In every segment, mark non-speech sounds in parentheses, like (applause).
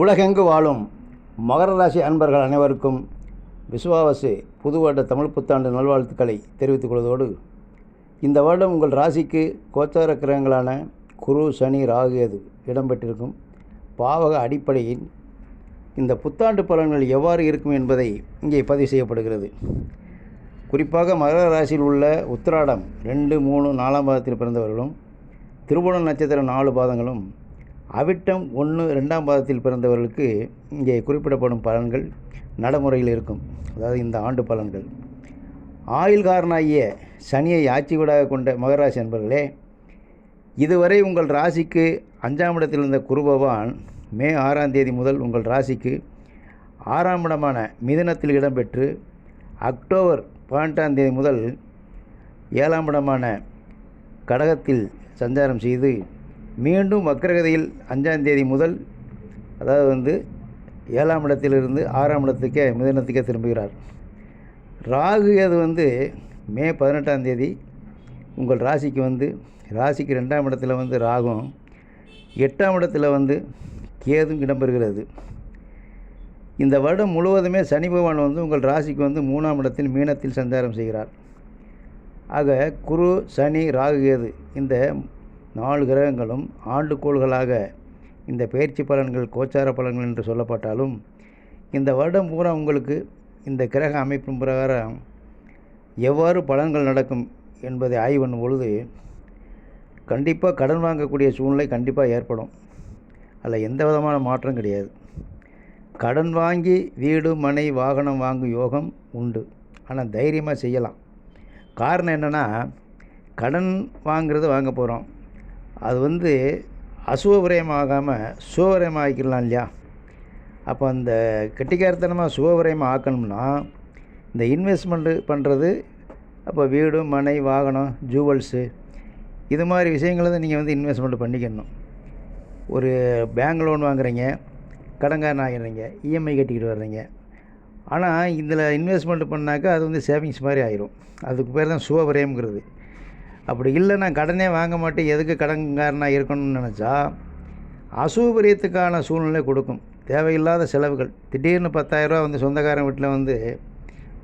உலகெங்கு வாழும் மகர ராசி அன்பர்கள் அனைவருக்கும் விசுவாவசு புது வருட தமிழ் புத்தாண்டு நல்வாழ்த்துக்களை தெரிவித்துக் கொள்வதோடு இந்த வருடம் உங்கள் ராசிக்கு கோச்சார கிரகங்களான குரு சனி ராகு எது இடம்பெற்றிருக்கும். பாவக அடிப்படையில் இந்த புத்தாண்டு பலன்கள் எவ்வாறு இருக்கும் என்பதை இங்கே பதிவு செய்யப்படுகிறது. குறிப்பாக மகர ராசியில் உள்ள உத்திராடம் ரெண்டு மூணு நாலாம் பாதத்தில் பிறந்தவர்களும் திருவோணம் நட்சத்திரம் நாலு பாதங்களும் அவிட்டம் ஒன்று ரெண்டாம் பாதத்தில் பிறந்தவர்களுக்கு இங்கே குறிப்பிடப்படும் பலன்கள் நடைமுறையில் இருக்கும். அதாவது இந்த ஆண்டு பலன்கள். ஆயுள்காரனாகிய சனியை ஆட்சி வீடாக கொண்ட மகராசி என்பர்களே இதுவரை உங்கள் ராசிக்கு அஞ்சாம் இடத்தில் இருந்த குருபவான் மே ஆறாம் தேதி முதல் உங்கள் ராசிக்கு ஆறாம் இடமான மிதுனத்தில் இடம்பெற்று அக்டோபர் பன்னெண்டாம் தேதி முதல் ஏழாம் இடமான கடகத்தில் சஞ்சாரம் செய்து மீண்டும் வக்கரகதியில் அஞ்சாம் தேதி முதல் அதாவது வந்து ஏழாம் இடத்திலிருந்து ஆறாம் இடத்துக்கே மிதனத்துக்கே திரும்புகிறார். ராகு அது வந்து மே பதினெட்டாம் தேதி உங்கள் ராசிக்கு வந்து ராசிக்கு ரெண்டாம் இடத்துல வந்து ராகும் எட்டாம் இடத்துல வந்து கேதும் இடம்பெறுகிறது. இந்த வருடம் முழுவதுமே சனி பகவான் வந்து உங்கள் ராசிக்கு வந்து மூணாம் இடத்தில் மீனத்தில் சஞ்சாரம் செய்கிறார். ஆக குரு சனி ராகு கேது இந்த நாலு கிரகங்களும் ஆண்டுகோள்களாக இந்த பயிற்சி பலன்கள் கோச்சார பலன்கள் என்று சொல்லப்பட்டாலும் இந்த வருடம் பூரா உங்களுக்கு இந்த கிரக அமைப்பின் பிரகாரம் எவ்வாறு பலன்கள் நடக்கும் என்பதை ஆய்வு பண்ணும் பொழுது கண்டிப்பாக கடன் வாங்கக்கூடிய சூழ்நிலை கண்டிப்பாக ஏற்படும். அதில் எந்த விதமான மாற்றம் கிடையாது. கடன் வாங்கி வீடு மனை வாகனம் வாங்கும் யோகம் உண்டு. ஆனால் தைரியமாக செய்யலாம். காரணம் என்னென்னா கடன் வாங்கிறது வாங்க போகிறோம் அது வந்து அசுவவிரயமாகாமல் சுவவிரயமாக்கிடலாம் இல்லையா? அப்போ அந்த கெட்டிக்காரத்தனமாக சுவவிரயமாக ஆக்கணும்னா இந்த இன்வெஸ்ட்மெண்ட்டு பண்ணுறது அப்போ வீடு மனை வாகனம் ஜூவல்ஸு இது மாதிரி விஷயங்களை தான் நீங்கள் வந்து இன்வெஸ்ட்மெண்ட் பண்ணிக்கணும். ஒரு பேங்க் லோன் வாங்குறீங்க கடன்காரன் ஆகிடுறீங்க இஎம்ஐ கட்டிக்கிட்டு வர்றீங்க. ஆனால் இதில் இன்வெஸ்ட்மெண்ட் பண்ணாக்கா அது வந்து சேவிங்ஸ் மாதிரி ஆயிரும். அதுக்கு பேர் தான் சுவவிரயம்ங்கிறது அப்படி இல்லை நான் கடனே வாங்க மாட்டேன். எதுக்கு கடன்காரனாக இருக்கணும்னு நினச்சா அசூபரியத்துக்கான சூழ்நிலை கொடுக்கும். தேவையில்லாத செலவுகள். திடீர்னு பத்தாயிரரூவா வந்து சொந்தக்காரன் வீட்டில் வந்து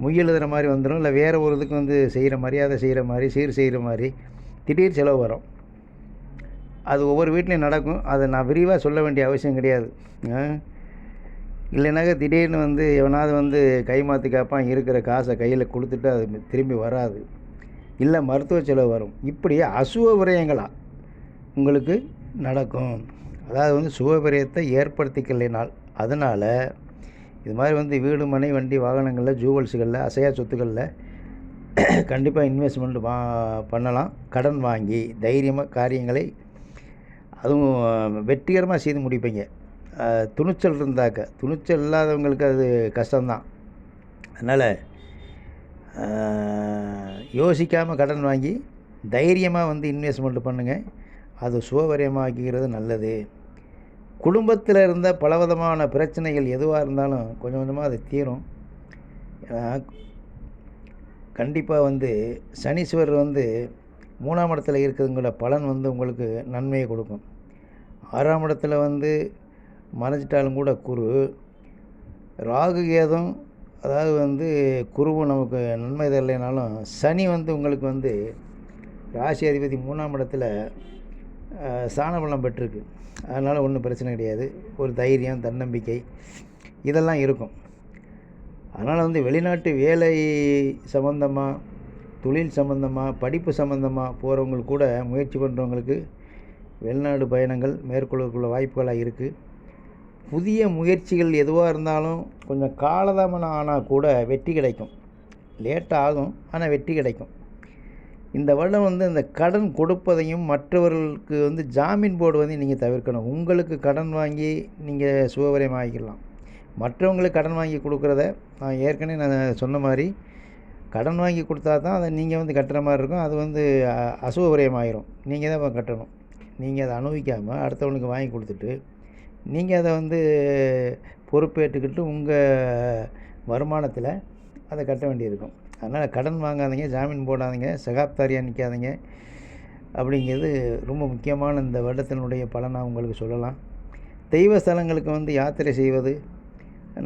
முயலுதுற மாதிரி வந்துடும் இல்லை வேறு ஒரு இதுக்கு வந்து செய்கிற மரியாதை செய்கிற மாதிரி சீர் செய்கிற மாதிரி திடீர் செலவு வரும். அது ஒவ்வொரு வீட்லேயும் நடக்கும். அதை நான் விரிவாக சொல்ல வேண்டிய அவசியம் கிடையாது. இல்லைனாக்கா திடீர்னு வந்து எவனாவது வந்து கை மாற்றி கேட்பான் இருக்கிற காசை கையில் கொடுத்துட்டு அது திரும்பி வராது. இல்லை மருத்துவ செலவு வரும். இப்படி அசுவ விரயங்களாக உங்களுக்கு நடக்கும். அதாவது வந்து சுகவிரயத்தை ஏற்படுத்திக்கலைனால் அதனால் இது மாதிரி வந்து வீடு மனை வண்டி வாகனங்களில் ஜூவல்ஸுகளில் அசையா சொத்துக்களில் (clears throat) கண்டிப்பாக இன்வெஸ்ட்மெண்ட் வா பண்ணலாம். கடன் வாங்கி தைரியமாக காரியங்களை அதுவும் வெற்றிகரமாக செய்து முடிப்பீங்க. துணிச்சல் இருந்தாக்க துணிச்சல் இல்லாதவங்களுக்கு அது கஷ்டம்தான். அதனால் யோசிக்காமல் கடன் வாங்கி தைரியமாக வந்து இன்வெஸ்ட்மெண்ட் பண்ணுங்கள் அது சுபவரியமாக்கிறது நல்லது. குடும்பத்தில் இருந்த பலவிதமான பிரச்சனைகள் எதுவாக இருந்தாலும் கொஞ்சம் கொஞ்சமாக அது தீரும். கண்டிப்பாக வந்து சனீஸ்வரர் வந்து மூணாம் இடத்துல இருக்கிறதுங்கள பலன் வந்து உங்களுக்கு நன்மையை கொடுக்கும். ஆறாம் இடத்துல வந்து மறைஞ்சிட்டாலும் கூட குரு ராகு கேதும் அதாவது வந்து குருவும் நமக்கு நன்மை தரலைனாலும் சனி வந்து உங்களுக்கு வந்து ராசி அதிபதி மூணாம் இடத்துல சாணபலம் பெற்றிருக்கு. அதனால் ஒன்றும் பிரச்சனை கிடையாது. ஒரு தைரியம் தன்னம்பிக்கை இதெல்லாம் இருக்கும். அதனால் வந்து வெளிநாட்டு வேலை சம்மந்தமாக தொழில் சம்மந்தமாக படிப்பு சம்மந்தமாக போகிறவங்களுக்கு கூட முயற்சி பண்ணுறவங்களுக்கு வெளிநாடு பயணங்கள் மேற்கொள்ளக்குள்ள வாய்ப்புகளாக இருக்குது புதிய முயற்சிகள் எதுவாக இருந்தாலும் கொஞ்சம் காலதாமனம் ஆனால் கூட வெற்றி கிடைக்கும். லேட் ஆகும் ஆனால் வெற்றி கிடைக்கும். இந்த வருடம் வந்து இந்த கடன் கொடுப்பதையும் மற்றவர்களுக்கு வந்து ஜாமீன் போடுவதையும் நீங்கள் தவிர்க்கணும். உங்களுக்கு கடன் வாங்கி நீங்கள் சுகவரியம் ஆகிக்கலாம். மற்றவங்களுக்கு கடன் வாங்கி கொடுக்குறத நான் ஏற்கனவே நான் சொன்ன மாதிரி கடன் வாங்கி கொடுத்தா தான் அதை நீங்கள் வந்து கட்டுற மாதிரி இருக்கும். அது வந்து அசுகவரியம் ஆயிரும் நீங்கள் தான் கட்டணும். நீங்கள் அதை அனுபவிக்காமல் அடுத்தவனுக்கு வாங்கி கொடுத்துட்டு நீங்கள் அதை வந்து பொறுப்பேற்றுக்கிட்டு உங்கள் வருமானத்தில் அதை கட்ட வேண்டியிருக்கும். அதனால் கடன் வாங்காதீங்க ஜாமீன் போடாதீங்க சகாப்தாரியாக நிற்காதீங்க அப்படிங்கிறது ரொம்ப முக்கியமான இந்த வருடத்தினுடைய பலனாக உங்களுக்கு சொல்லலாம். தெய்வ ஸ்தலங்களுக்கு வந்து யாத்திரை செய்வது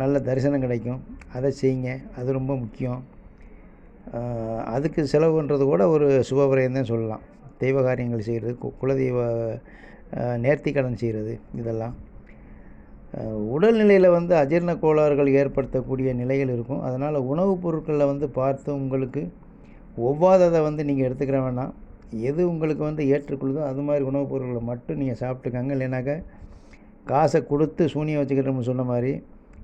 நல்ல தரிசனம் கிடைக்கும். அதை செய்யுங்க. அது ரொம்ப முக்கியம். அதுக்கு செலவுன்றது கூட ஒரு சுபவிரயம் தான் சொல்லலாம். தெய்வ காரியங்கள் செய்கிறது கு குலதெய்வ நேர்த்தி கடன் செய்கிறது இதெல்லாம். உடல்நிலையில் வந்து அஜீரண கோளாறுகள் ஏற்படுத்தக்கூடிய நிலைகள் இருக்கும். அதனால் உணவுப் பொருட்களில் வந்து பார்த்து உங்களுக்கு ஒவ்வாததை வந்து நீங்கள் எடுத்துக்கிற வேணாம். எது உங்களுக்கு வந்து ஏற்றுக்கொள்ளுதோ அது மாதிரி உணவுப் பொருட்களை மட்டும் நீங்கள் சாப்பிட்டுக்கங்க. இல்லைனாக்கா காசை கொடுத்து சூனியம் வச்சுக்கிட்டோம்னு சொன்ன மாதிரி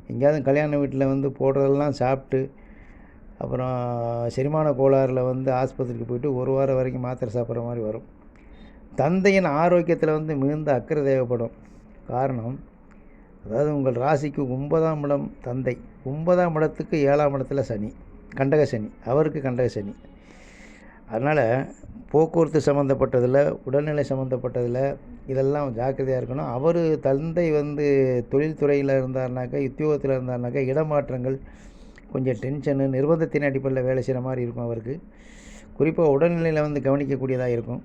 எங்கேயாவது கல்யாண வீட்டில் வந்து போடுறதெல்லாம் சாப்பிட்டு அப்புறம் செரிமான கோளாறில் வந்து ஆஸ்பத்திரிக்கு போயிட்டு ஒரு வாரம் வரைக்கும் மாத்திரை சாப்பிட்ற மாதிரி வரும். தந்தையின் ஆரோக்கியத்தில் வந்து மிகுந்த அக்கறை தேவைப்படும். காரணம் அதாவது உங்கள் ராசிக்கு ஒன்பதாம் இடம் தந்தை. ஒன்பதாம் இடத்துக்கு ஏழாம் இடத்துல சனி. கண்டக சனி. அவருக்கு கண்டக சனி. அதனால் போக்குவரத்து சம்மந்தப்பட்டதில் உடல்நிலை சம்மந்தப்பட்டதில் இதெல்லாம் ஜாக்கிரதையாக இருக்கணும். அவர் தந்தை வந்து தொழில்துறையில் இருந்தாருனாக்கா உத்தியோகத்தில் இருந்தாருனாக்கா இடமாற்றங்கள் கொஞ்சம் டென்ஷனு நிர்பந்தத்தின் அடிப்படையில் வேலை செய்கிற மாதிரி இருக்கும் அவருக்கு. குறிப்பாக உடல்நிலையில் வந்து கவனிக்கக்கூடியதாக இருக்கும்.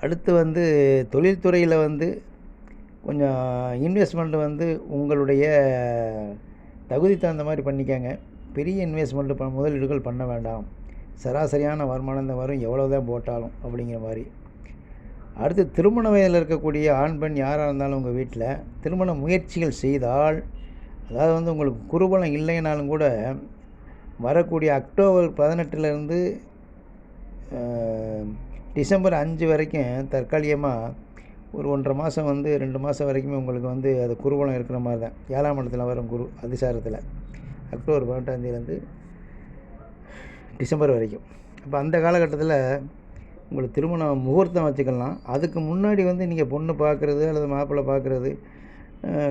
அடுத்து வந்து தொழில்துறையில் வந்து கொஞ்சம் இன்வெஸ்ட்மெண்ட் வந்து உங்களுடைய தகுதி தகுந்த மாதிரி பண்ணிக்கங்க. பெரிய இன்வெஸ்ட்மெண்ட்டு ப முதலீடுகள் பண்ண வேண்டாம். சராசரியான வருமானம் தான் வரும் எவ்வளோ தான் போட்டாலும் அப்படிங்கிற மாதிரி. அடுத்து திருமண வயதில் இருக்கக்கூடிய ஆண் பெண் யாராக இருந்தாலும் உங்கள் வீட்டில் திருமண முயற்சிகள் செய்தால் அதாவது வந்து உங்களுக்கு குருபலம் இல்லைனாலும் கூட வரக்கூடிய அக்டோபர் பதினெட்டுலேருந்து டிசம்பர் அஞ்சு வரைக்கும் தற்காலிகமாக ஒரு ஒன்றரை மாதம் வந்து ரெண்டு மாதம் வரைக்குமே உங்களுக்கு வந்து அது குருபலம் இருக்கிற மாதிரி தான். ஏழாம் இடத்துல வரும் குரு அதிசாரத்தில். அக்டோபர் பதினெட்டாந்தேதியிலேருந்து டிசம்பர் வரைக்கும். அப்போ அந்த காலகட்டத்தில் உங்களுக்கு திருமண முகூர்த்தம் வச்சுக்கலாம். அதுக்கு முன்னாடி வந்து நீங்கள் பொண்ணு பார்க்குறது அல்லது மாப்பிள்ளை பார்க்குறது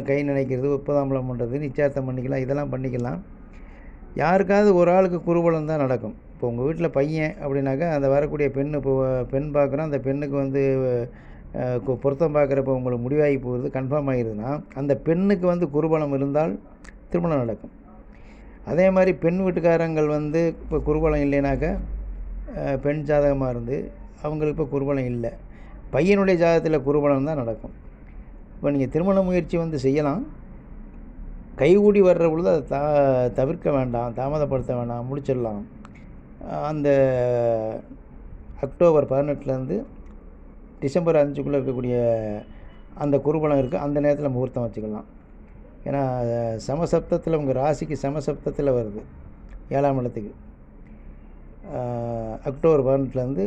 கை நினைக்கிறது ஒப்பதாம்பலம் பண்ணுறது நிச்சயார்த்தம் பண்ணிக்கலாம் இதெல்லாம் பண்ணிக்கலாம். யாருக்காவது ஒரு ஆளுக்கு குருபலம் தான் நடக்கும். இப்போ உங்கள் வீட்டில் பையன் அப்படின்னாக்கா அந்த வரக்கூடிய பெண்ணு இப்போ பெண் பார்க்குறோம் அந்த பெண்ணுக்கு வந்து பொருத்தம் பார்க்குறப்ப உங்களுக்கு முடிவாகி போகிறது கன்ஃபார்ம் ஆகிருதுன்னா அந்த பெண்ணுக்கு வந்து குருபலம் இருந்தால் திருமணம் நடக்கும். அதே மாதிரி பெண் வீட்டுக்காரங்கள் வந்து இப்போ குருபலம் இல்லைனாக்கா பெண் ஜாதகமாக இருந்து அவங்களுக்கு இப்போ குருபலம் இல்லை. பையனுடைய ஜாதகத்தில் குருபலம் தான் நடக்கும். இப்போ நீங்கள் திருமண முயற்சி வந்து செய்யலாம். கைகூடி வர்ற பொழுது அதை தா தவிர்க்க வேண்டாம் தாமதப்படுத்த வேண்டாம் முடிச்சிடலாம். அந்த அக்டோபர் பதினெட்டுலேருந்து டிசம்பர் அஞ்சுக்குள்ளே இருக்கக்கூடிய அந்த குருபலம் இருக்குது அந்த நேரத்தில் முகூர்த்தம் வச்சுக்கலாம். ஏன்னா சமசப்தத்தில் உங்கள் ராசிக்கு சமசப்தத்தில் வருது. ஏழாம் இடத்துக்கு. அக்டோபர் பதினெட்டுலேருந்து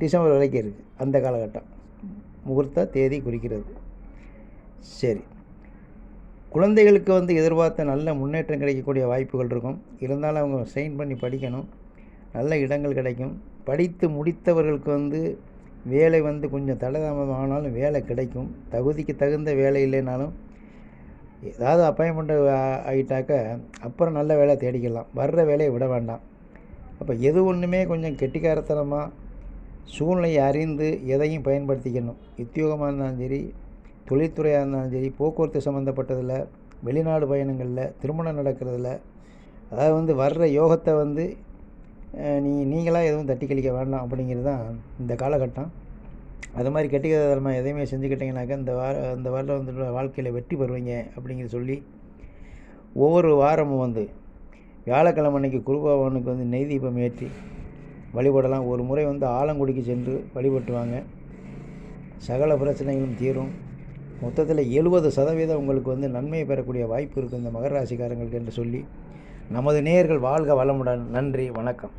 டிசம்பர் வரைக்கும் இருக்குது அந்த காலகட்டம். முகூர்த்த தேதி குறிக்கிறது. சரி. குழந்தைகளுக்கு வந்து எதிர்பார்த்த நல்ல முன்னேற்றம் கிடைக்கக்கூடிய வாய்ப்புகள் இருக்கும். இருந்தாலும் அவங்க சைன் பண்ணி படிக்கணும். நல்ல இடங்கள் கிடைக்கும். படித்து முடித்தவர்களுக்கு வந்து வேலை வந்து கொஞ்சம் தலைதாமதம் ஆனாலும் வேலை கிடைக்கும். தகுதிக்கு தகுந்த வேலை இல்லைனாலும் ஏதாவது அப்பாயின்மெண்ட் ஆகிட்டாக்க அப்புறம் நல்ல வேலை தேடிக்கலாம். வர்ற வேலையை விட வேண்டாம். அப்போ எது ஒன்றுமே கொஞ்சம் கெட்டிக்காரத்தனமாக சூழ்நிலையை அறிந்து எதையும் பயன்படுத்திக்கணும். உத்தியோகமாக இருந்தாலும் சரி தொழில்துறையாக இருந்தாலும் சரி போக்குவரத்து சம்மந்தப்பட்டதில் வெளிநாடு பயணங்களில் திருமணம் நடக்கிறதுல அதாவது வந்து வர்ற யோகத்தை வந்து நீ நீங்களாக எதுவும் தட்டி கழிக்க வேண்டாம் அப்படிங்கிறது தான் இந்த காலகட்டம். அது மாதிரி கெட்டிக்காரத்தனமாக எதையுமே செஞ்சுக்கிட்டிங்கனாக்கா இந்த வார இந்த வாரம் வந்து வாழ்க்கையில் வெற்றி பெறுவீங்க அப்படிங்கிறது சொல்லி ஒவ்வொரு வாரமும் வந்து வியாழக்கிழமை அன்னைக்கு குருபகவானுக்கு வந்து நெய் தீபம் ஏற்றி வழிபடலாம். ஒரு முறை வந்து ஆலங்குடிக்கு சென்று வழிபட்டுவாங்க. சகல பிரச்சனைகளும் தீரும். மொத்தத்தில் எழுபது சதவீதம் உங்களுக்கு வந்து நன்மையை பெறக்கூடிய வாய்ப்பு இருக்குது இந்த மகர ராசிக்காரங்களுக்கு என்று சொல்லி நமது நேயர்கள் வாழ்க வளமுடன். நன்றி வணக்கம்.